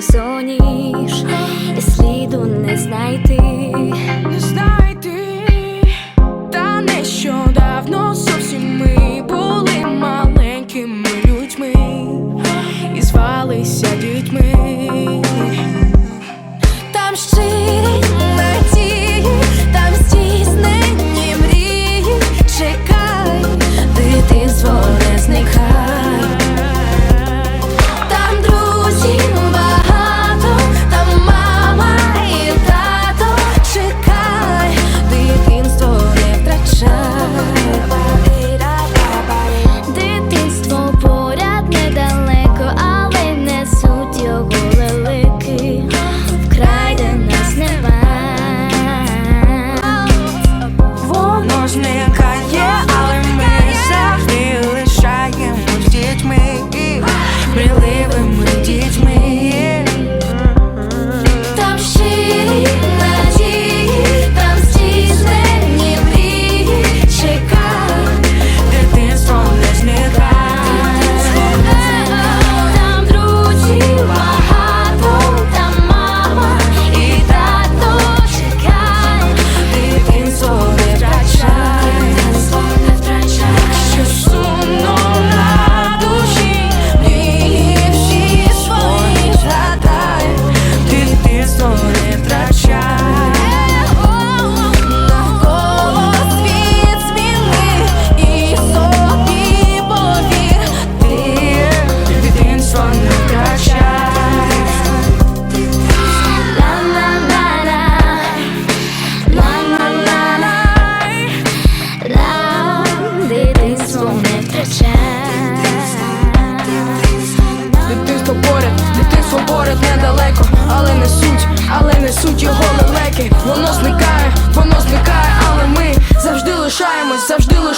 放に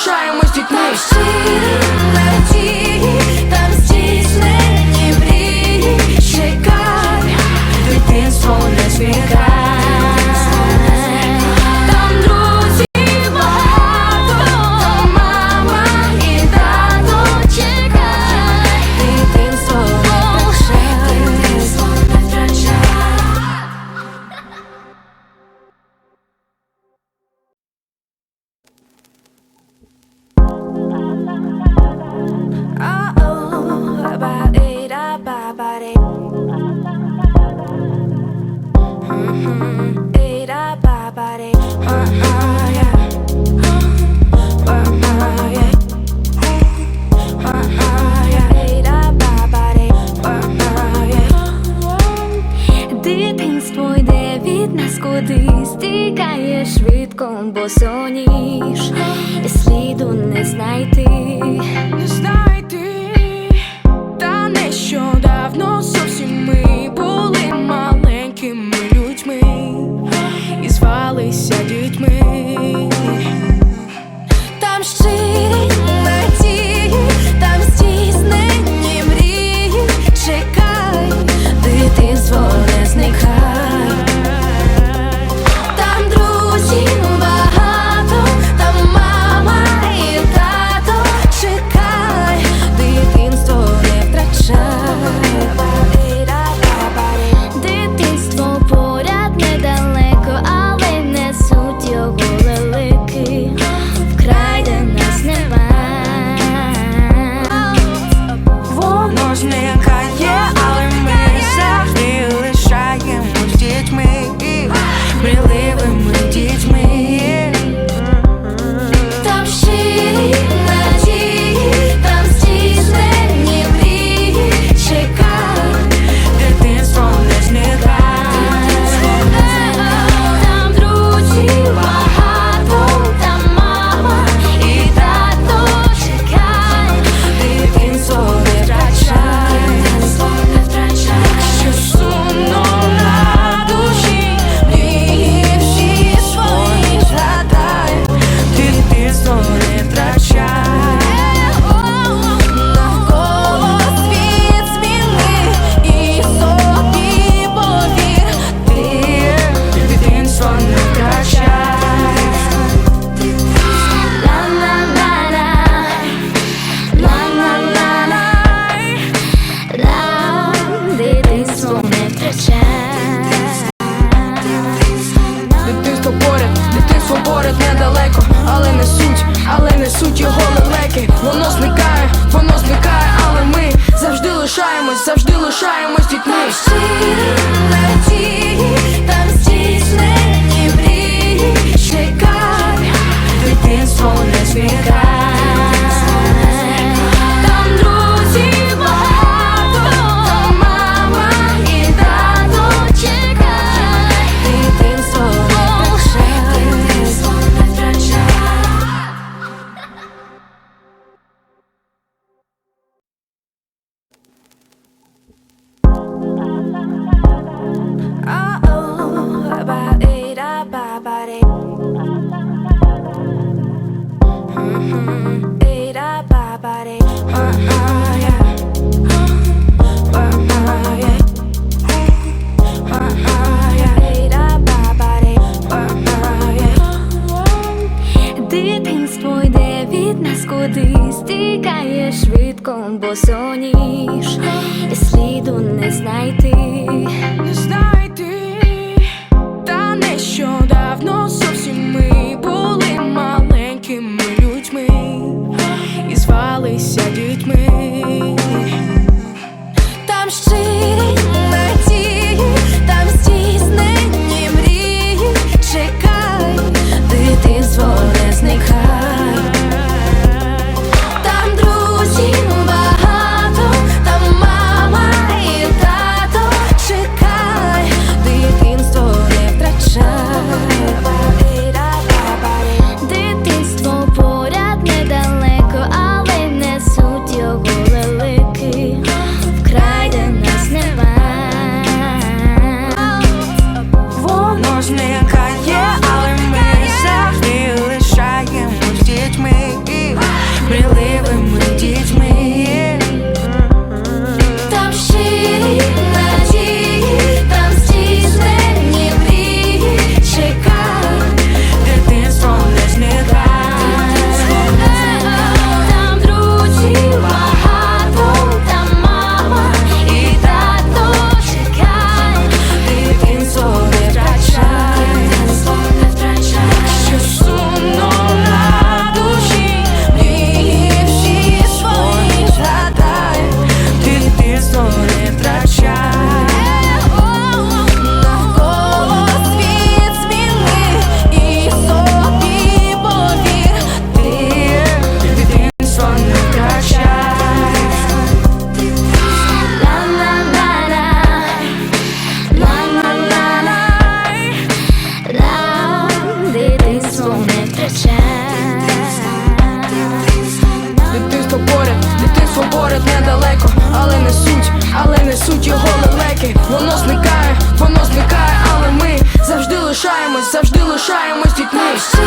залишаємось дітьми. тікає швидко, бо соніш. І сліду не знайти, не знайти, та нещодавно зовсім ми були маленькими людьми. І звалися дітьми. Yeah, I'm воно зникає, воно зникає, але ми завжди лишаємось, завжди лишаємось дітьми. Швидко, але ми